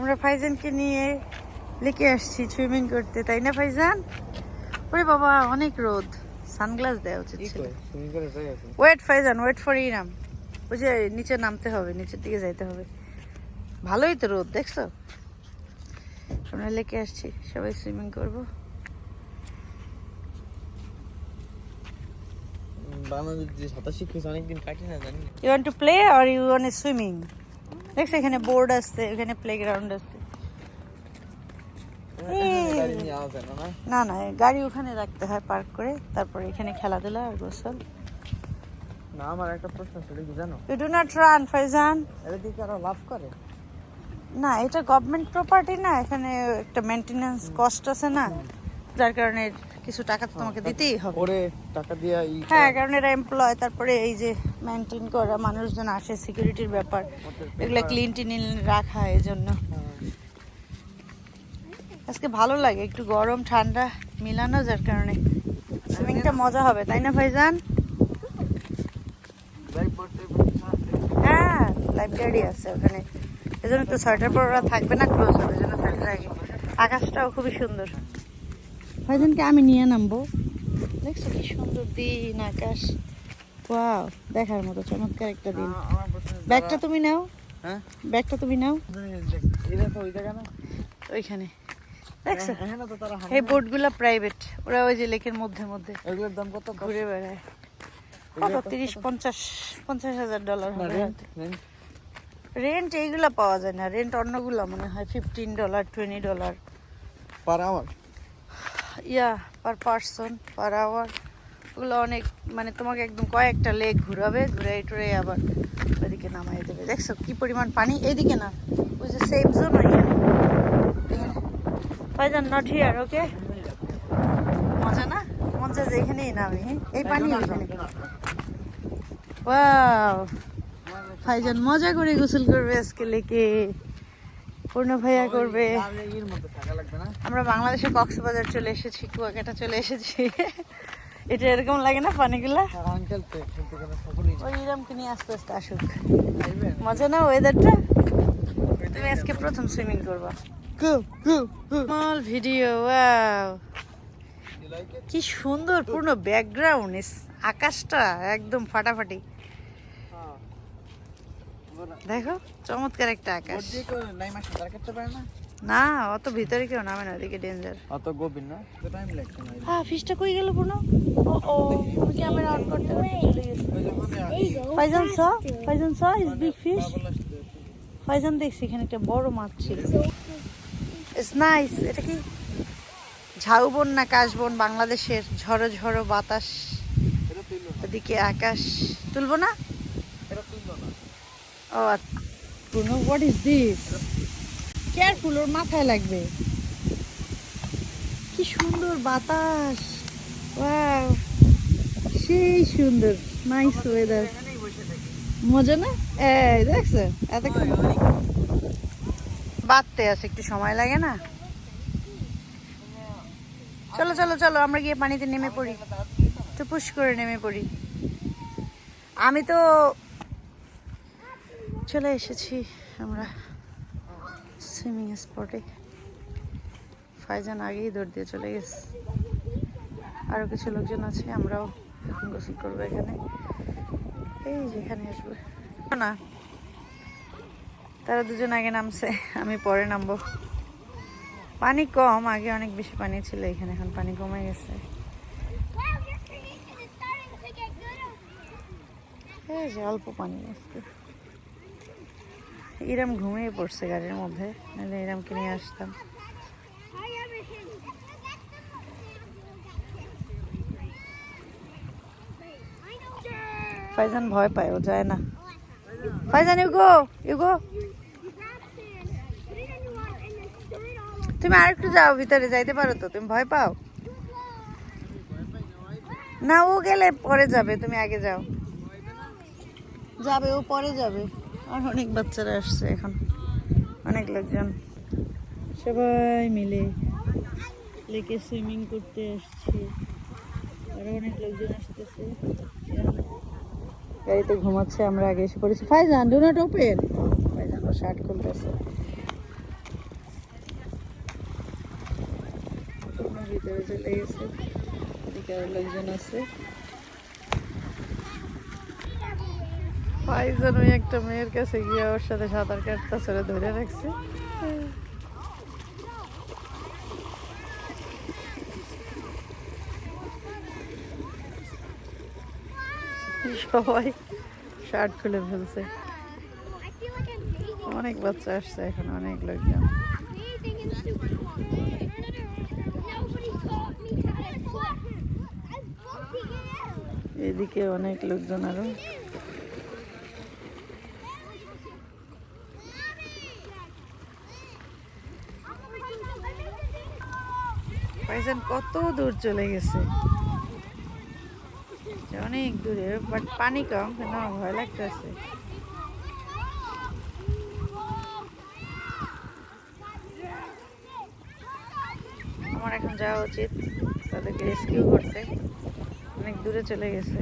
আমরা ফাইজানকে নিয়ে লেকে আসছি সুইমিং করতে তাই না ফাইজান? ওরে বাবা অনেক রোদ। সানগ্লাস দেওয়া উচিত ছিল। Wait Faizan wait for Iram ওই যে নিচে নামতে হবে নিচের দিকে যাইতে হবে। ভালোই তো রোদ দেখছ? আমরা লেকে আসছি সবাই সুইমিং করব। বাংলাদেশ সাঁতার শিখেছে অনেকদিন কাটে না জানি ইউ ওয়ান্ট টু প্লে আর ইউ ওয়ান্ট সুইমিং দেখছ এখানে বোর্ড আছে এখানে প্লে গ্রাউন্ড আছে না না? গাড়ি ওখানে রাখতে হয় পার্ক করে তারপরে এখানে খেলাধুলা আর গোসল। না আমার একটা প্রশ্ন ছিল কি জানো? You do not run Faizan এটা দিকে আরও লাভ করে? না এটা গভর্নমেন্ট প্রপার্টি না এখানে একটা মেনটেনেন্স কস্ট আছে না। যার কারণে কিছু টাকা তো তোমাকে দিতেই হবে। ওরে টাকা দিয়া হ্যাঁ কারণ এরা এমপ্লয় তারপরে এই যে মেনটেন করা মানুষজন আসে সিকিউরিটির ব্যাপার এগুলো ক্লিন টিন রাখা এই জন্য আজকে ভালো লাগে একটু গরম ঠান্ডা মিলানো যার কারণে। সুইমিংটা মজা হবে তাই না ভাইজান? হ্যাঁ গার্ডই আছে ওখানে। এজন্য তো সোয়েটার পর ওরা থাকবে না ক্লোজ হবে এজন্য সোয়েটার আগে আকাশটাও খুবই সুন্দর। ভাইজানকে আমি নিয়ে নামবো। দেখছ কি সুন্দর দিন আকাশ। ওয়াও দেখার মতো চমৎকার একটা দিন। ব্যাগটা তুমি নাও। হ্যাঁ? ব্যাগটা তুমি নাও। এই দেখো ওই জায়গা না? ওইখানে। দেখছ? এখানে তো তারা এই বোটগুলো প্রাইভেট ওরা ওই যে লেকের মধ্যে মধ্যে। এগুলোর দাম কত? ঘুরে বেড়ায়। কত? তিরিশ পঞ্চাশ পঞ্চাশ হাজার ডলার হবে। রেন্ট এইগুলো পাওয়া যায় না। রেন্ট অন্যগুলো মনে হয় fifteen dollar twenty dollar per hour yeah per person per hour ওগুলো অনেক মানে তোমাকে একদম কয়েকটা লেক ঘুরাবে ঘুরে টুরে আবার ওইদিকে নামাই দেবে। দেখছ কি পরিমাণ পানি? এইদিকে না ওই যে সেফ জোন ভাইজান নট হিয়ার ওকে মজা না? মজা যে এখানেই নামি হ্যাঁ? এই পানি এখানে ওয়াও ভাইজান মজা করে গোসল করবে আজকে লেকে। পূর্ণ ভাইয়া করবে। আমরা বাংলাদেশে কক্সবাজার চলে এসেছি কুয়াকাটা চলে এসেছি। এটা এরকম লাগে না পানিগুলা? সকলেই ওই নিয়ে আস্তে আস্তে আসুক। মজা না ওয়েদারটা তুমি আজকে প্রথম সুইমিং করবা। ভিডিও ওয়াও কি সুন্দর পূর্ণ ব্যাকগ্রাউন্ড আকাশটা একদম ফাটাফাটি। দেখো চমৎকার একটা আকাশ। না অত ভিতরে কেউ নামে না ওদিকে ডেঞ্জার অত গভীর না? তো টাইম লাগছে না। হ্যাঁ ফিশটা কই গেল পূর্ণ ও ও ক্যামেরা অন করতে করতে চলে গেছে। ফাইজান স ফাইজান স ইজ বিগ ফিশ ফাইজান দেখছি এখানে একটা বড় মাছ ছিল। ইটস নাইস এটা কি? ঝাউবন না কাশবন বাংলাদেশের ঝড়ো ঝড়ো বাতাস। ওদিকে আকাশ। তুলবো না? এটা ও পূর্ণ হোয়াট ইজ দিস কেয়ারফুল ওর মাথায় লাগবে। কি সুন্দর বাতাস। সেই সুন্দর নাইস ওয়েদার মজা না? এই, দেখছ? এতক্ষণ বাঁধতে আছে, একটু সময় লাগে না? চলো চলো চলো, আমরা গিয়ে পানিতে নেমে পড়ি। তো পুশ করে নেমে পড়ি। আমি তো চলে এসেছি আমরা। সুইমিং স্পটে। ফাইজান আগেই দৌড় দিয়ে চলে গেছে। আরও কিছু লোকজন আছে, আমরাও এখন গোসল করব এখানে। এই যেখানে আসবে। না, তারা দুজন আগে নামছে, আমি পরে নামবো। পানি কম, আগে অনেক বেশি পানি ছিল এখানে, এখন পানি কমে গেছে. এই যে অল্প পানি আজকে ইরাম ঘুমিয়ে পড়ছে গাড়ির মধ্যে নাহলে ইরামকে নিয়ে আসতাম. ফাইজান ভয় পায় ও যায় না Faizan you go you go You grab sand, put it in the water, and then stir it all up. তুমি আর একটু যাও ভিতরে যাইতে পারো তো তুমি ভয় পাও না ও গেলে পরে যাবে তুমি আগে যাও যাবে ও পরে যাবে আর অনেক বাচ্চারা আসছে এখন। অনেক লোকজন। সবাই মিলে লেকে সুইমিং করতে আসছে। আরও অনেক লোকজন আসতেছে। গাড়িতে ঘুমাচ্ছে, আমরা আগে এসে পড়েছি। Faizan do not open Faizan, O shirt খুলতেছে। ভিতরে চলে গেছে। লোকজন আছে। পাইজন ওই একটা মেয়ের কাছে গিয়ে ওর সাথে সাঁতার কাটতে ছেড়ে ধরে রাখছে সবাই শার্ট খুলে ফেলছে. অনেক বাচ্চা আসছে এখন, অনেক লোকজন. এদিকে অনেক লোকজন আরও পাইছেন কত দূর চলে গেছে। অনেক দূরে বাট পানি কম কেন ভয় লাগতেছে। আমার এখন যাওয়া উচিত, তাদেরকে রেস্কিউ করতে। অনেক দূরে চলে গেছে।